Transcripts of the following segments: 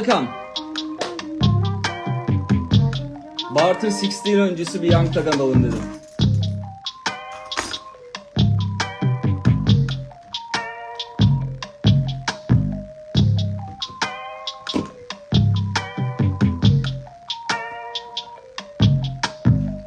Welcome. Barter 16 öncesi bir Young Tagan alın dedim.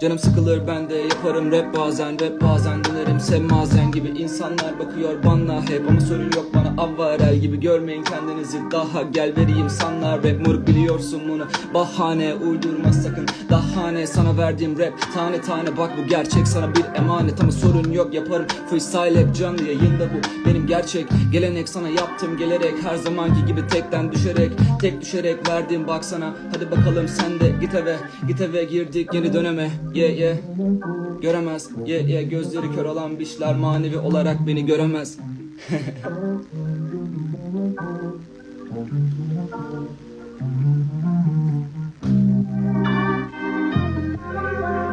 Canım sıkılır ben de yaparım rap bazen Rap bazen dönerim semmazen gibi. İnsanlar bakıyor bana hep Ama sorun yok bana. Avvarel gibi görmeyin kendinizi Daha gel vereyim sanlar rap moruk biliyorsun bunu Bahane uydurma sakın. Daha ne sana verdiğim rap Tane tane bak bu gerçek. Sana bir emanet Ama sorun yok yaparım freestyle hep canlı yayında bu. Benim gerçek gelenek sana yaptım gelerek. Her zamanki gibi tekten düşerek Tek düşerek verdim. Bak sana Hadi bakalım sen de git eve Git eve girdik yeni döneme Ye ye. Göremez. Ye ye. Gözleri kör olan bişler Manevi olarak beni göremez.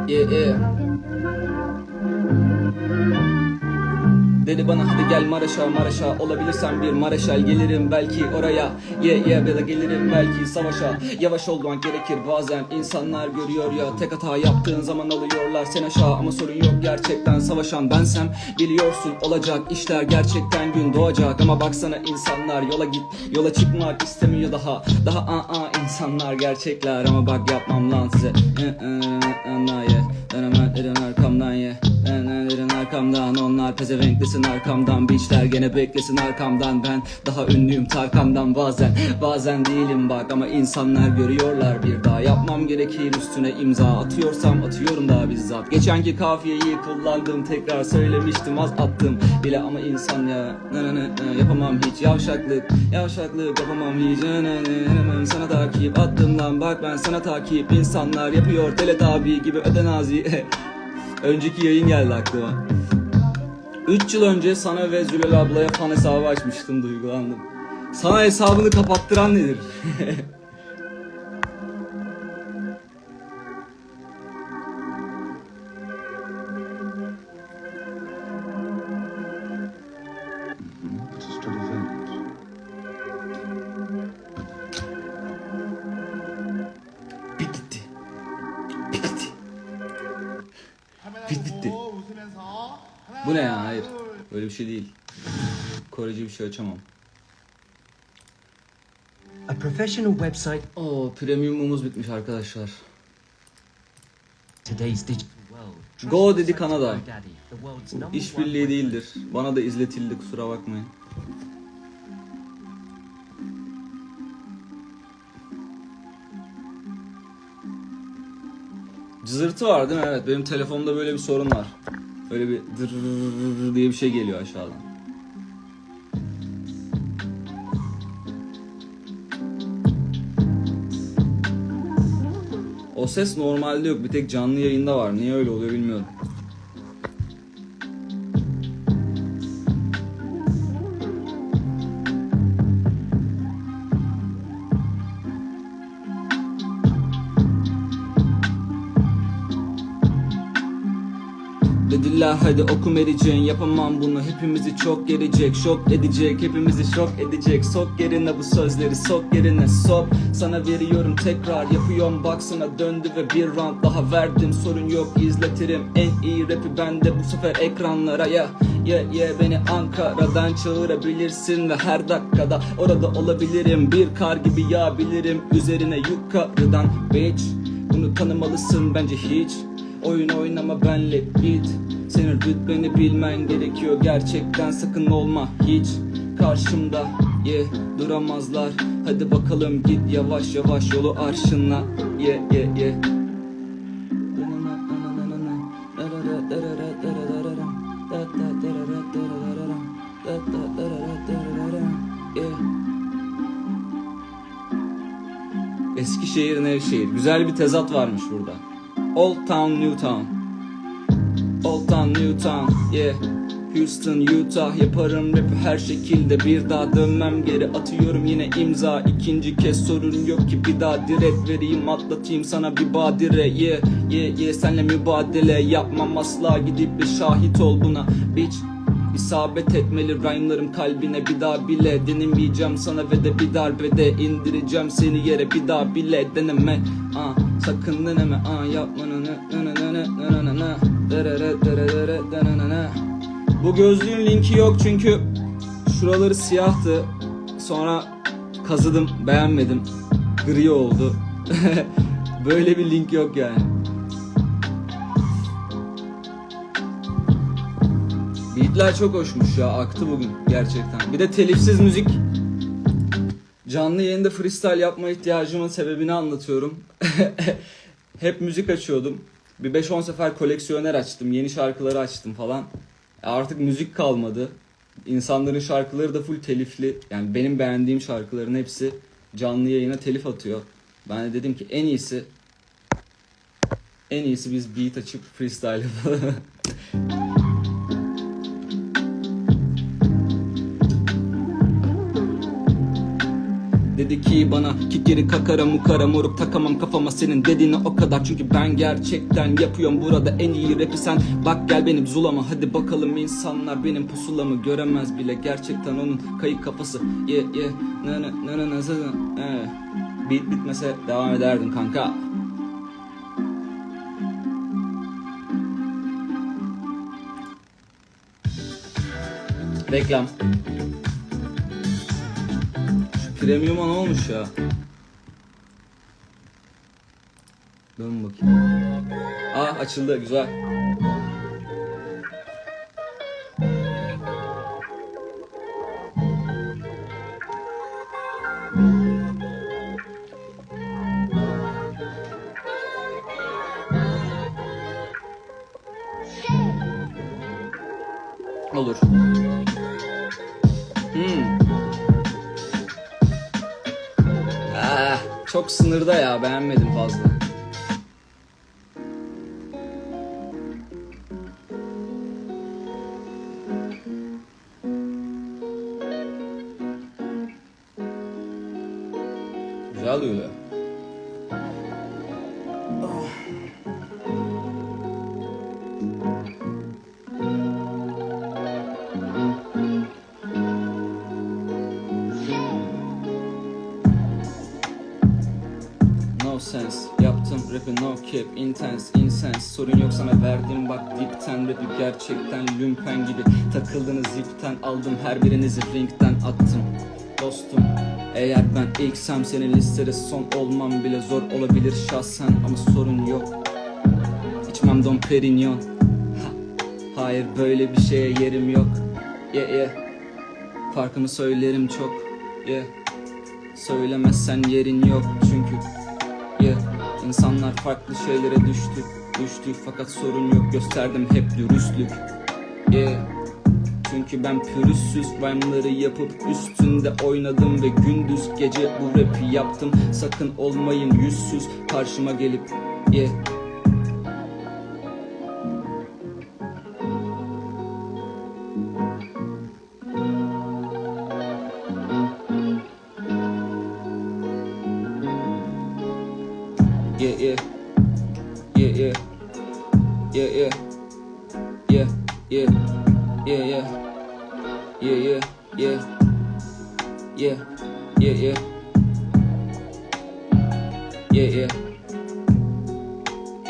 Ye ye Dedi bana hadi gel Maraş'a Maraş'a Olabilirsen bir Maraşal gelirim belki oraya Ye ye ya da gelirim belki savaşa Yavaş olmak gerekir bazen insanlar görüyor ya Tek hata yaptığın zaman alıyorlar sen aşağı Ama sorun yok gerçekten savaşan bensem Biliyorsun olacak işler gerçekten gün doğacak Ama baksana insanlar yola git Yola çıkmak istemiyor daha Daha aa aa insanlar gerçekler Ama bak yapmam lan size Dönemen arkamdan ye arkamdan Onlar pezevenklesin arkamdan Biçler gene beklesin arkamdan. Ben daha ünlüyüm Tarkan'dan bazen Bazen değilim bak. Ama insanlar görüyorlar Bir daha yapmam gerekir üstüne imza. Atıyorsam atıyorum daha bizzat. Geçenki kafiyeyi kullandım Tekrar söylemiştim az attım bile. Ama insan ya ne, ne, ne, Yapamam hiç. Yavşaklık Yavşaklık yapamam hiç. Ne, ne, ne, ne, Sana takip attım lan. Bak ben sana takip insanlar yapıyor. Teletabi gibi ödenazi Önceki yayın geldi aklıma 3 yıl önce sana ve Zülal ablaya fan hesabı açmıştım duygulandım. Sana hesabını kapattıran nedir? Öyle bir şey değil. Korece bir şey açamam. A professional website Oo, premiumumuz bitmiş arkadaşlar. today's digital world. Go dedi Kanada. İşbirliği değildir. Bana da izletildi kusura bakmayın. Cızırtı var değil mi? Evet benim telefonumda böyle bir sorun var. Böyle bir dırrrr diye bir şey geliyor aşağıdan. O ses normalde yok. Bir tek canlı yayında var. Niye öyle oluyor bilmiyorum. Dediler hadi oku Mary yapamam bunu. Hepimizi çok gelecek şok edecek. Hepimizi şok edecek. Sok yerine bu sözleri sok yerine sok. Sana veriyorum tekrar yapıyorum baksana. Döndü ve bir round daha verdim. Sorun yok izletirim. En iyi rapi bende bu sefer ekranlara. Ya ye ye beni Ankara'dan çağırabilirsin ve her dakikada orada olabilirim. Bir kar gibi yağabilirim üzerine yukarıdan. Bitch bunu tanımalısın bence hiç Oyun oynama benle git Senin rütbeni bilmen gerekiyor Gerçekten sakın olma hiç Karşımda ye duramazlar Hadi bakalım git yavaş yavaş yolu arşınla Ye ye ye Yeah. Eskişehir Nevşehir. Güzel bir tezat varmış burada. Old Town New Town. Old Town New Town. Yeah. Houston, Utah yaparım rapi her şekilde. Bir daha dönmem geri. Atıyorum yine imza. İkinci kez sorun yok ki bir daha direkt vereyim. Atlatayım sana bir badire yeah. Yeah yeah senle mübadele yapmam asla. Gidip bir şahit ol buna. Bitch İsabet etmeli rhyme'larım kalbine bir daha bile Denemeyeceğim sana ve de bir darbede indireceğim seni yere bir daha bile Deneme ah sakın deneme ah yapma na na na na na na na bu gözlüğün linki yok çünkü şuraları siyahtı. Sonra kazıdım beğenmedim. Gri oldu. Böyle bir link yok yani. Beatler çok hoşmuş ya aktı bugün gerçekten. Bir de telifsiz müzik. Canlı yayında freestyle yapma ihtiyacımın sebebini anlatıyorum. Hep müzik açıyordum. Bir 5-10 sefer koleksiyoner açtım. Yeni şarkıları açtım falan. E Artık müzik kalmadı. İnsanların şarkıları da full telifli. Yani benim beğendiğim şarkıların hepsi canlı yayına telif atıyor. Ben de dedim ki en iyisi en iyisi biz beat açıp freestyle yapalım. ki bana kikiri kakara mukara moruk takamam kafama senin dediğine o kadar. Çünkü ben gerçekten yapıyorum burada en iyi rapi sen. Bak gel benim zulama hadi bakalım insanlar benim pusulamı göremez bile. Gerçekten onun kayık kafası. Ye ye ne ne ne ne ne ne eh. Beat bitmese devam ederdim kanka. Reklam premium'a ne olmuş ya? Dön bakayım. Aa açıldı güzel. Olur. Hmm. Çok sınırda ya beğenmedim fazla. Sense. Yaptım rap'i no cap Intense intense Sorun yok sana verdim bak dipten Rap'i gerçekten lümpen gibi. Takıldınız zipten Aldım her birinizi ringden attım. Dostum eğer ben ilksem senin listede son olmam bile zor olabilir şahsen. Ama sorun yok. İçmem Dom Perignon. Ha, Hayır böyle bir şeye yerim yok. Yeah yeah Farkımı söylerim çok. Yeah Söylemezsen yerin yok. İnsanlar farklı şeylere düştü Düştük fakat sorun yok gösterdim hep dürüstlük yeah. Çünkü ben pürüzsüz rhyme'ları yapıp üstünde oynadım ve gündüz gece bu rapi yaptım Sakın olmayın yüzsüz karşıma gelip yeah.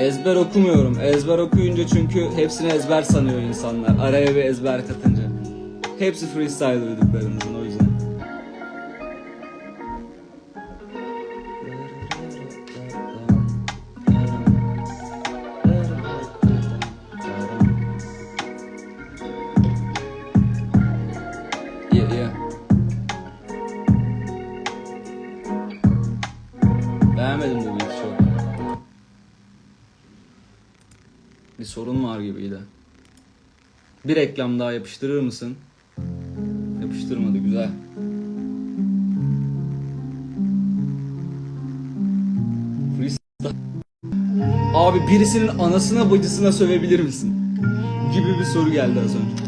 Ezber okumuyorum. Ezber okuyunca çünkü hepsini ezber sanıyor insanlar. Araya bir ezber katınca. Hepsi freestyle duyduklarımızın o yüzden. Bir reklam daha yapıştırır mısın? Yapıştırmadı güzel. Abi birisinin anasına bacısına sövebilir misin? Gibi bir soru geldi az önce.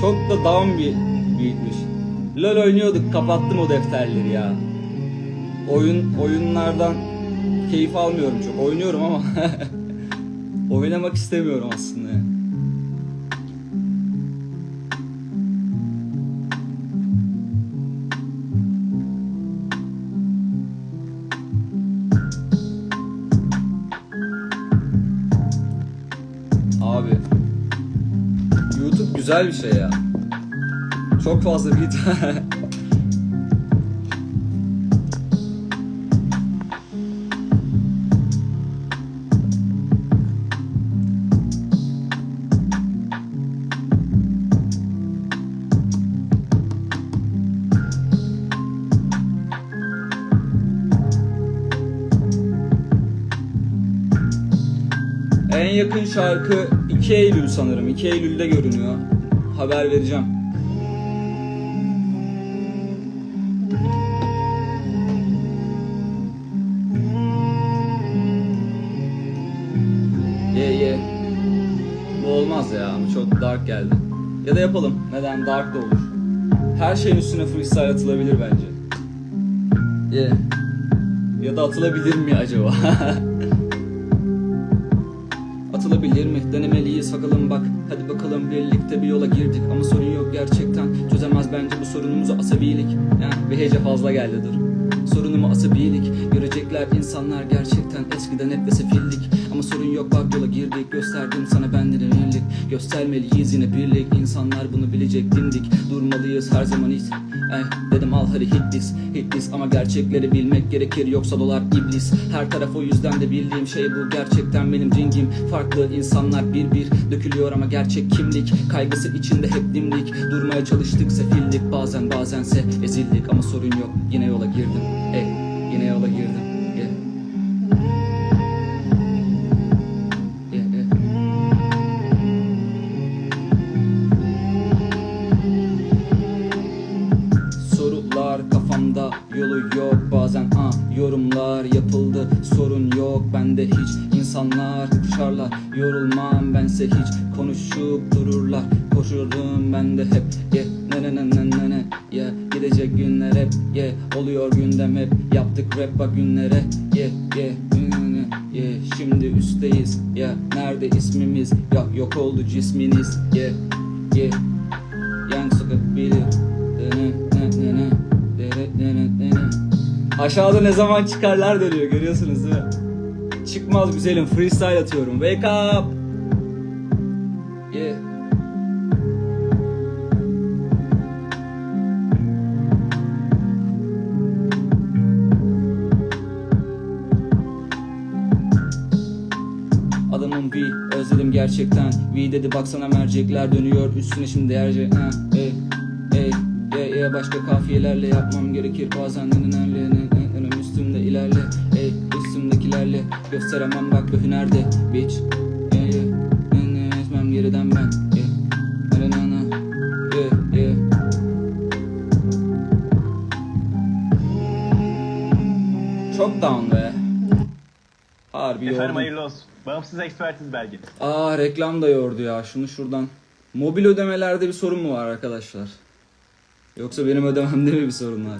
Çok da down bir beatmiş. LoL oynuyorduk kapattım o defterleri ya. Oyun oyunlardan keyif almıyorum çok. Oynuyorum ama oynamak istemiyorum aslında. Abi YouTube güzel bir şey ya. Çok fazla video. şarkı 2 Eylül sanırım. 2 Eylül'de görünüyor. Haber vereceğim. Ye ye. Bu olmaz ya. Bu çok dark geldi. Ya da yapalım. Neden? Dark da olur. Her şeyin üstüne freestyle atılabilir bence. Ye. Ya da atılabilir mi acaba? Atılabilir mi? Denemeliyiz bakalım bak. Hadi bakalım birlikte bir yola girdik. Ama sorun yok gerçekten. Çözemez bence bu sorunumuzu asabilik. Yani Bir hece fazla geldi dur. Sorunumu asabilik. Görecekler insanlar gerçekten Eskiden hep de sefildik Ama sorun yok. Bak yola girdik Gösterdim sana benden emirlik Göstermeliyiz yine birlik. İnsanlar bunu bilecek dimdik. Durmalıyız her zaman hiç Eh, dedim al hadi hit this, hit this Ama gerçekleri bilmek gerekir. Yoksa dolar iblis. Her taraf o yüzden de bildiğim şey bu. Gerçekten benim ringim Farklı insanlar bir bir dökülüyor ama gerçek kimlik Kaygısı içinde hep dimdik. Durmaya çalıştık sefillik. Bazen bazense ezildik ama sorun yok. Yine yola girdim, ey yine yola Kafamda yolu yok. Bazen ah yorumlar yapıldı. Sorun yok. Bende hiç insanlar uçarlar yorulmam. Bense hiç konuşup dururlar. Koşurum ben de hep ye ne ne ne ne ne ye. Gidecek günler hep ye. Oluyor gündem hep. Yaptık rap bak günlere ye ye ne, ye. Şimdi üstteyiz. Ya nerede ismimiz? Ya yok oldu cisminiz. Ye ye Aşağıda ne zaman çıkarlar dönüyor görüyorsunuz değil mi? Çıkmaz güzelim freestyle atıyorum. Wake up! Yeah. Adamım V özledim gerçekten. V dedi baksana mercekler dönüyor. Üstüne şimdi derece ha, ey, ey, ey, ey, başka kafiyelerle yapmam gerekir. Bazen nenelerle üstümde ilerle ey üstümdekilerle gösteremem bak bu hünerde bitch ey, ey, geriden ben ey, na, na, na, yeah, yeah. Çok down be. Harbi Efendim yordum. hayırlı olsun. Bağımsız ekspertiz belge. Aa reklam da yordu ya. Şunu şuradan. Mobil ödemelerde bir sorun mu var arkadaşlar? Yoksa benim ödememde mi bir sorun var?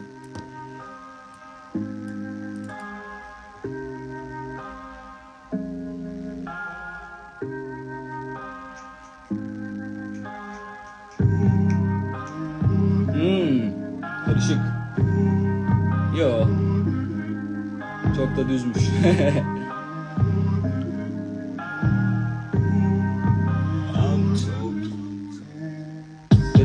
Çok da düzmüş.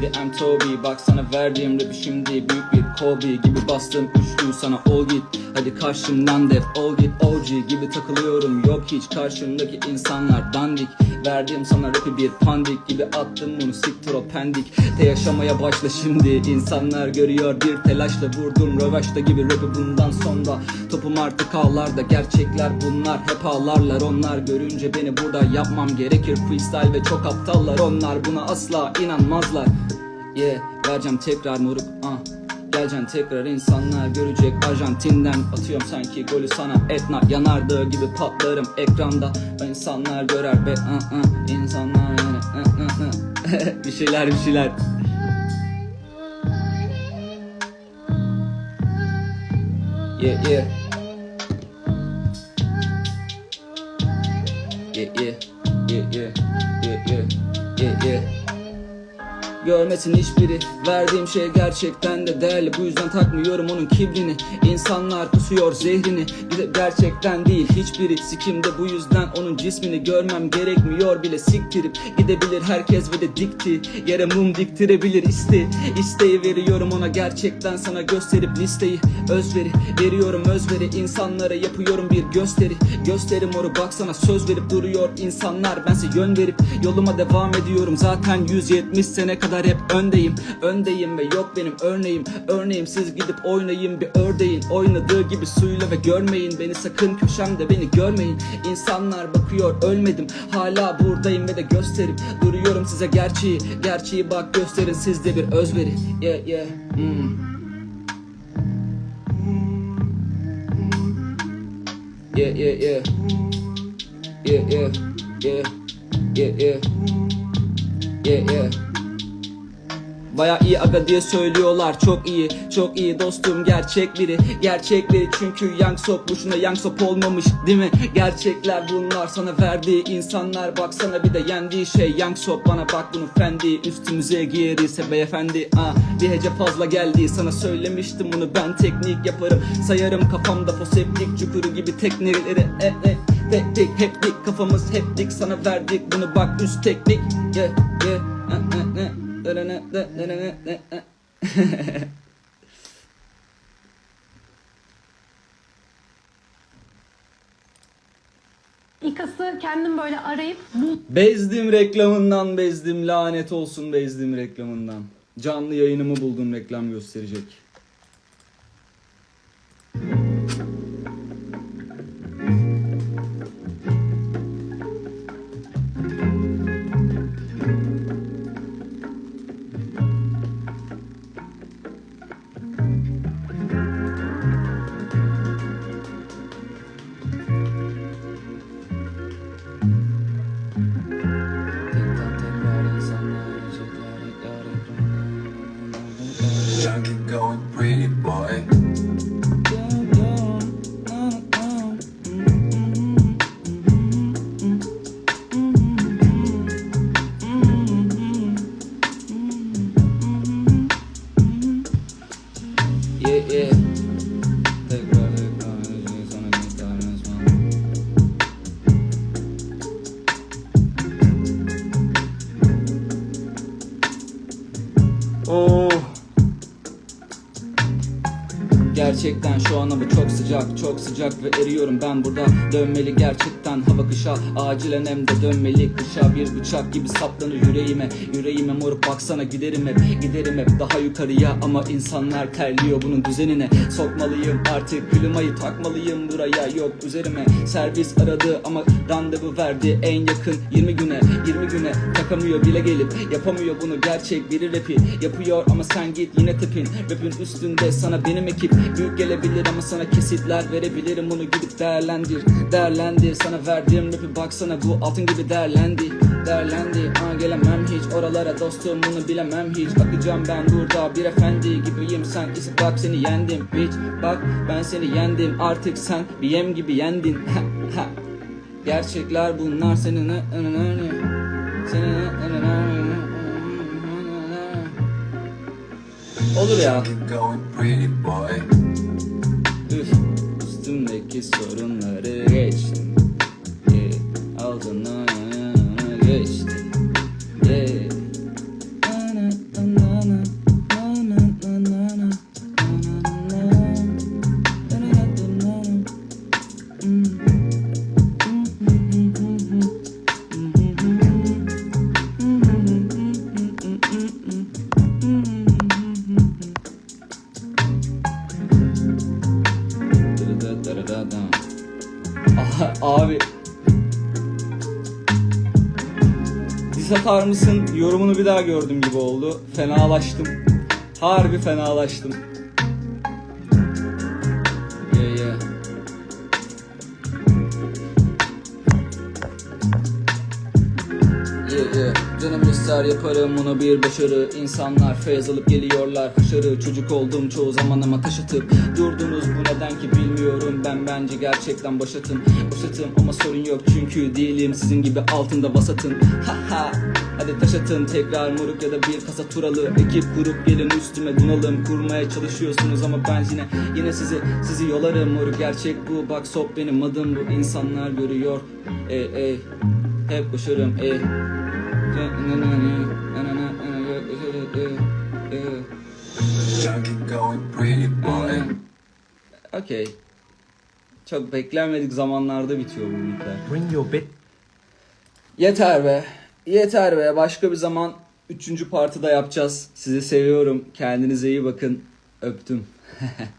Dedi I'm Toby. Bak sana verdiğim rapi şimdi Büyük bir Kobe gibi bastım üçlüyü sana ol git Hadi karşımdan def ol git OG gibi takılıyorum. Yok hiç karşımdaki insanlar dandik. Verdiğim sana rapi bir pandik gibi attım bunu siktir o pendik. De yaşamaya başla şimdi. İnsanlar görüyor bir telaşla vurdum. Rövaşta gibi rapi bundan sonra. Topum artık ağlarda gerçekler bunlar. Hep ağlarlar onlar. Görünce beni burada yapmam gerekir. Freestyle ve çok aptallar onlar. Buna asla inanmazlar Yeah vereceğim tekrar moruk ah. Geleceksin tekrar insanlar görecek Arjantin'den. Atıyorum sanki golü sana Etna yanardığı gibi patlarım ekranda. İnsanlar görer be ah, ah, insanlar yani ah, ah, ah. bir şeyler bir şeyler. Yeah yeah Görmesin hiçbiri. Verdiğim şey gerçekten de değerli. Bu yüzden takmıyorum onun kibrini. İnsanlar kusuyor zehrini. Gerçekten değil. Hiçbiri Sikimde bu yüzden onun cismini Görmem gerekmiyor bile. Siktirip Gidebilir herkes ve de dikti. Yere mum diktirebilir iste İsteği veriyorum ona gerçekten sana gösterip listeyi. Özveri veriyorum özveri. İnsanlara yapıyorum bir gösteri. Gösteri moru baksana söz verip duruyor insanlar. Bense yön verip yoluma devam ediyorum. Zaten 170 sene kadar hep öndeyim Öndeyim ve yok benim örneğim. Örneğim siz gidip oynayın bir ördeğin Oynadığı gibi suyla ve görmeyin. Beni sakın köşemde beni görmeyin. İnsanlar bakıyor ölmedim. Hala buradayım ve de gösterip Duruyorum size gerçeği. Gerçeği bak gösterin. Sizde bir özveri. Yeah yeah. Hmm. Yeah yeah yeah. Yeah yeah. Yeah Yeah yeah. Yeah yeah Baya iyi aga diye söylüyorlar. Çok iyi çok iyi dostum. Gerçek biri Gerçek biri. Çünkü Young Sop boşuna Young Sop olmamış değil mi? Gerçekler bunlar. Sana verdiği insanlar Baksana. Bir de yendiği şey Young Sop bana bak bunu fendi. Üstümüze giyeriyse beyefendi ah, Bir hece fazla geldi. Sana söylemiştim bunu ben teknik yaparım. Sayarım kafamda foseptik çukuru gibi tekneleri e, e, Tek tek hep dik. Kafamız hep dik. Sana verdik bunu bak üst teknik. Yeah, yeah, eh, eh, eh. İkası kendim böyle arayıp Bezdim reklamından bezdim lanet olsun bezdim reklamından. Canlı yayınımı buldum reklam gösterecek. ezilen hem de dönmelik kışa Bir bıçak gibi saplanır yüreğime. Yüreğime moruk baksana giderim hep giderim hep. Daha yukarıya Ama insanlar terliyor bunun düzenine. Sokmalıyım artık klimayı takmalıyım buraya. Yok üzerime Servis aradı ama randevu verdi en yakın 20 güne. 20 güne takamıyor bile gelip. Yapamıyor bunu gerçek biri rapi. Yapıyor ama sen git yine tepin. Rapin üstünde sana benim ekip. Büyük gelebilir ama sana kesitler verebilirim. Bunu gidip değerlendir Değerlendir. Sana verdiğim rapi baksana bu altın gibi değerlendi Değerlendi Aa, gelemem hiç oralara dostum bunu bilemem hiç Akacağım ben burada bir efendi gibiyim sen ise bak seni yendim hiç Bak ben seni yendim artık sen bir yem gibi yendin Ha, ha. Gerçekler bunlar senin senin Olur ya. Üf, üstümdeki sorunları geçtim. Yeah, altından Abi Diss atar mısın yorumunu bir daha gördüm gibi oldu. Fenalaştım. Harbi fenalaştım. İster yaparım onu bir başarı. İnsanlar feyz alıp geliyorlar. Haşarı Çocuk oldum çoğu zaman ama taş atıp Durdunuz. Bu neden ki bilmiyorum. Ben bence gerçekten başatın Başatım ama sorun yok çünkü değilim. Sizin gibi altında vasatın Haha Hadi taş atın. Tekrar moruk ya da bir kasa turalı Ekip kurup gelin üstüme bunalım. Kurmaya çalışıyorsunuz ama ben yine Yine sizi sizi yolarım. Moruk Gerçek bu. Bak sop benim adım. Bu insanlar görüyor. Ey ey. Hep koşarım. Ey Okey. Çok beklenmedik zamanlarda bitiyor bu beatler. Bring your bit. Yeter be. Yeter be. Başka bir zaman üçüncü partı da yapacağız. Sizi seviyorum. Kendinize iyi bakın. Öptüm.